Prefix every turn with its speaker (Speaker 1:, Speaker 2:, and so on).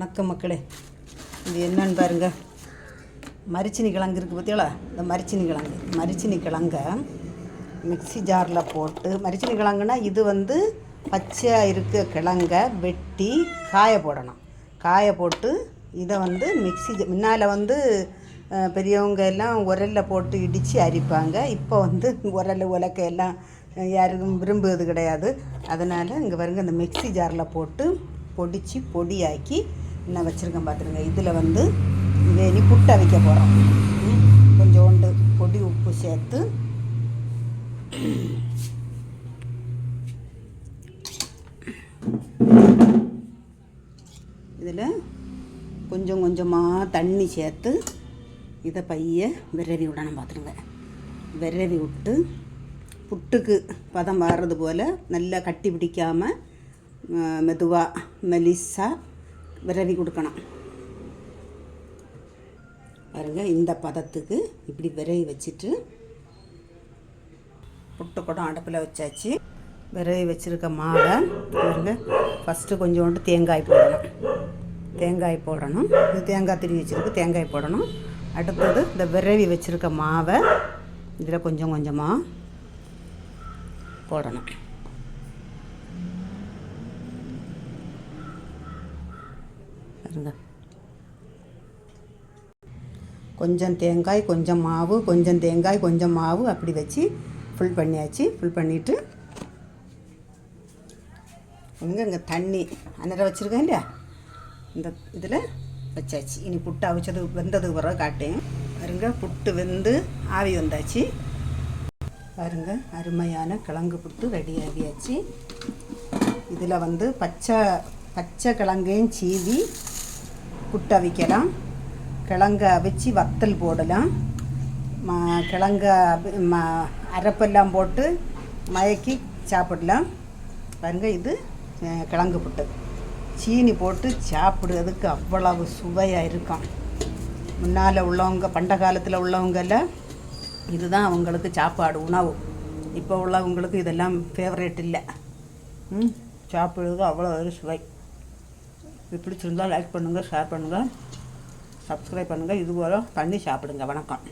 Speaker 1: வணக்கம் மக்களே. இது என்னன்னு பாருங்க. மரிச்சினி கிழங்கு இருக்குது பார்த்தீங்களா இந்த மரிச்சினி கிழங்கு. மரிச்சினி கிழங்கை மிக்ஸி ஜாரில் போட்டு மரிச்சினி கிழங்குனா இது வந்து பச்சையாக இருக்க கிழங்க வெட்டி காய போடணும். காய போட்டு இதை வந்து மிக்ஸி முன்னால் வந்து பெரியவங்க எல்லாம் உரலில் போட்டு இடித்து அரிப்பாங்க. இப்போ வந்து உரல் உலக்க எல்லாம் யாருக்கும் விரும்புவது கிடையாது. அதனால் இங்கே பாருங்க இந்த மிக்ஸி ஜாரில் போட்டு பொடிச்சு பொடியாக்கி என்ன வச்சுருக்கேன் பார்த்துருங்க இதில் வந்து வேணி புட்டு அவிக்க போகிறோம் கொஞ்சோண்டு பொடி உப்பு சேர்த்து இதில் கொஞ்சம் கொஞ்சமாக தண்ணி சேர்த்து இதை பைய விரவி விடணும் பார்த்துருங்க விரவி விட்டு புட்டுக்கு பதம் வர்றது போல் நல்லா கட்டி பிடிக்காமல் மெதுவாக மெலிசாக விரவி கொடுக்கணும். பாருங்க இந்த பதத்துக்கு இப்படி விரவி வச்சுட்டு புட்டு குடம் அடுப்பில் வச்சாச்சு. விரவி வச்சுருக்க மாவை பாருங்க ஃபஸ்ட்டு கொஞ்சோண்டு தேங்காய் போடணும். தேங்காய் போடணும். இது தேங்காய் திரி வச்சுருக்கு தேங்காய் போடணும். அடுத்தது இந்த விரவி வச்சுருக்க மாவை இதில் கொஞ்சம் கொஞ்சமாக போடணும். பாருங்க கொஞ்சம் தேங்காய் கொஞ்சம் மாவு கொஞ்சம் தேங்காய் கொஞ்சம் மாவு அப்படி வச்சு ஃபுல் பண்ணியாச்சு. ஃபுல் பண்ணிவிட்டு இங்கே இங்கே தண்ணி. அன்னரை வச்சுருக்கேன் இல்லையா? இந்த இதில் வச்சாச்சு. இனி புட்டு அவிச்சது வெந்ததுக்கு பிறகு காட்டேன் பாருங்க புட்டு வெந்து ஆவி வந்தாச்சு. பாருங்க அருமையான கிழங்கு புட்டு ரெடி ஆகியாச்சு. இதில் வந்து பச்சை பச்சை கிழங்கையும் சீவி புட்டு அவிக்கலாம் கிழங்க அவிச்சு வத்தல் போடலாம். கிழங்க அரப்பெல்லாம் ம போட்டு மயக்கி சாப்பிடலாம். பாருங்க இது கிழங்கு புட்டு. சீனி போட்டு சாப்பிடுறதுக்கு அவ்வளவு சுவையாக இருக்கும். முன்னால் உள்ளவங்க பண்ட காலத்தில் உள்ளவங்கெல்லாம் இதுதான் அவங்களுக்கு சாப்பாடு உணவு. இப்போ உள்ளவங்களுக்கு இதெல்லாம் ஃபேவரேட் இல்லை. ம் சாப்பிடுறது அவ்வளோ ஒரு சுவை. இது பிடிச்சிருந்தால் லைக் பண்ணுங்கள் ஷேர் பண்ணுங்கள் சப்ஸ்கிரைப் பண்ணுங்கள் இது போல பண்ணி சாப்பிடுங்க. வணக்கம்.